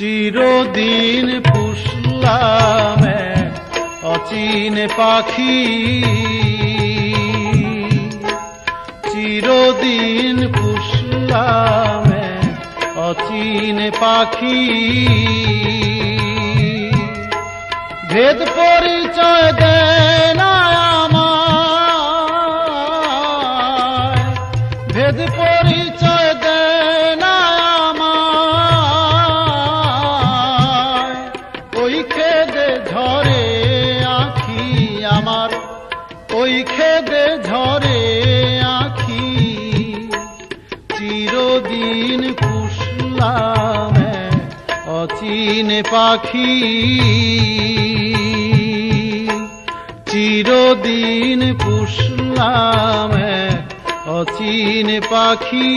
চিরদিন পুষলাম অচিন পাখি। চিরদিন পুষলাম অচিন পাখি। ভেদ পরিচয় চিরদিন এক অচিন পাখি। চিরদিন পুষলামে অচিন পাখি।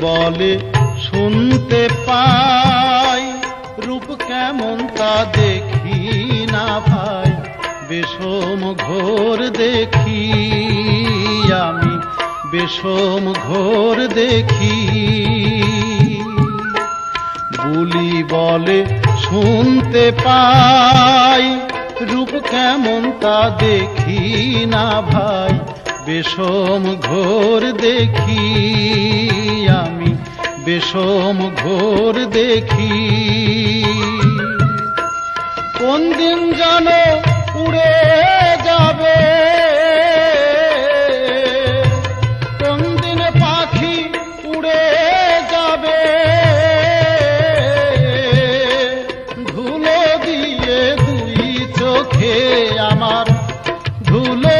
বুলি শুনতে পাই। রূপ কেমন তা দেখি না ভাই। বিষম ঘোর দেখি আমি বিষম ঘোর দেখি। বুলি বলে শুনতে পাই, রূপ কেমন তা দেখি না ভাই। বিষম ঘোর দেখি আমি বিষম ঘোর দেখি। কোন দিন যেন উড়ে যাবে, কোন দিন পাখি উড়ে যাবে। ধুলো দিয়ে দুই চোখে আমার ধুলো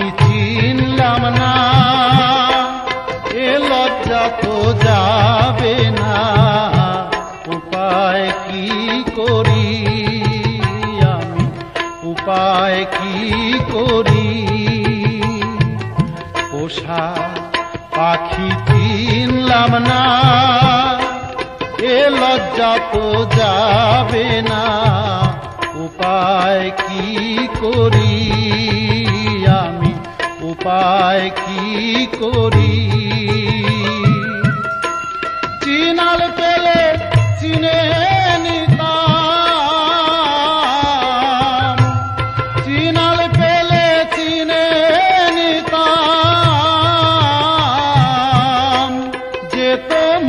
পাখি চিনলাম না। এ লজ্জা তো যাবে না। উপায় কি করি আমি? উপায় কি করি? পোষা পাখি চিনলাম না। এ লজ্জা তো যাবে না। উপায় কি করি? আমি উপায় কি করি? চিনাল পেলে চিনে চিনাল পেলে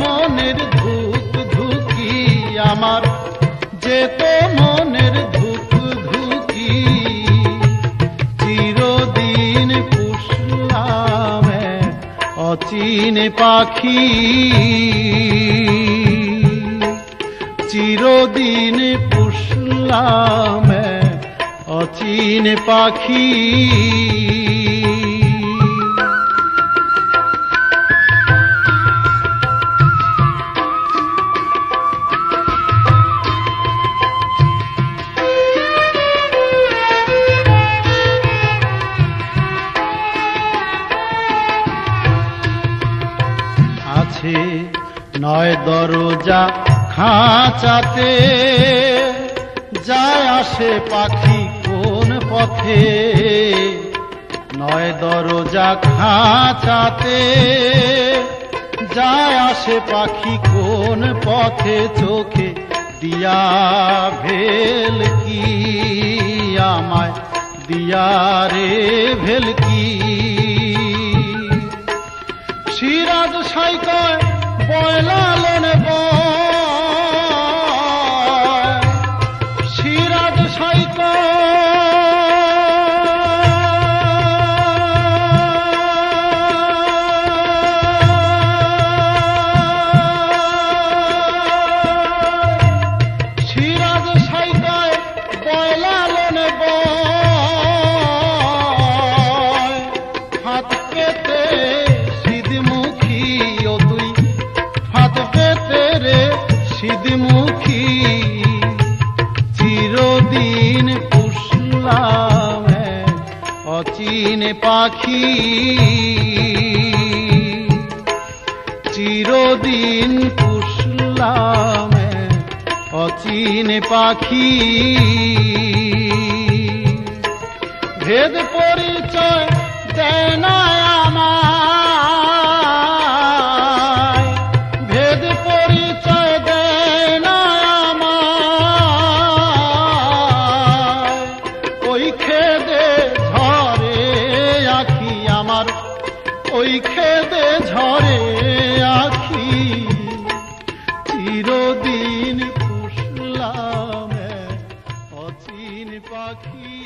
মনের ধুক ধুকি আমার যে তো মনের অচিন পাখি। চিরদিন পুষলাম অচিন পাখি। আছে, নয় দরজা খাঁচাতে। যায় আসে পাখি কোন পথে, নয় দরজা খাঁচাতে। যায় আসে পাখি কোন পথে, চোখে দিয়া ভেল কি আমায়, দিয়া রে ভেলকি সাইকয় বয়লা লনে বয়। চিরদিন পুষলামে অচিন পাখি। ভেদ পরিচয় দেয় না আমার। की